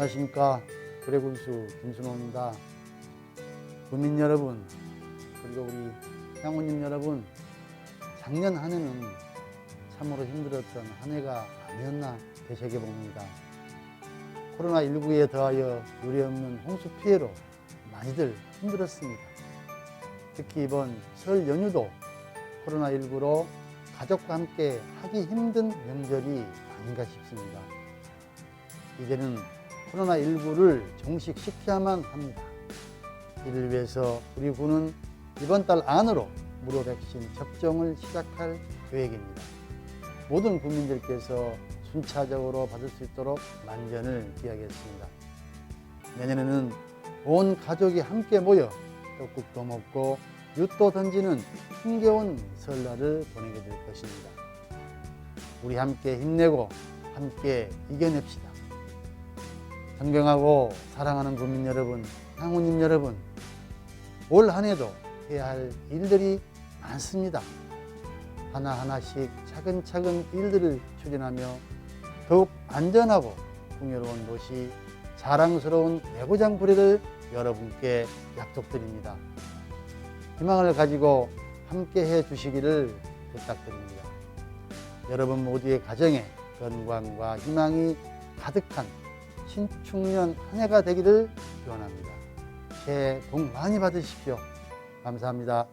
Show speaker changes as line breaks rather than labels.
안녕하십니까 구례군수 김순호입니다. 국민 여러분 그리고 우리 향우님 여러분 작년 한 해는 참으로 힘들었던 한 해가 아니었나 되새겨 봅니다. 코로나19에 더하여 유례없는 홍수 피해로 많이들 힘들었습니다. 특히 이번 설 연휴도 코로나19로 가족과 함께 하기 힘든 명절이 아닌가 싶습니다. 이제는 코로나19를 종식시켜야만 합니다. 이를 위해서 우리 군은 이번 달 안으로 무료 백신 접종을 시작할 계획입니다. 모든 국민들께서 순차적으로 받을 수 있도록 만전을 기하겠습니다. 내년에는 온 가족이 함께 모여 떡국도 먹고 윷도 던지는 힘겨운 설날을 보내게 될 것입니다. 우리 함께 힘내고 함께 이겨냅시다. 존경하고 사랑하는 국민 여러분, 향우님 여러분, 올 한 해도 해야 할 일들이 많습니다. 하나하나씩 차근차근 일들을 추진하며 더욱 안전하고 풍요로운 도시, 자랑스러운 내고장 부리를 여러분께 약속드립니다. 희망을 가지고 함께 해 주시기를 부탁드립니다. 여러분 모두의 가정에 건강과 희망이 가득한 신축년 한 해가 되기를 기원합니다. 새해 복 많이 받으십시오. 감사합니다.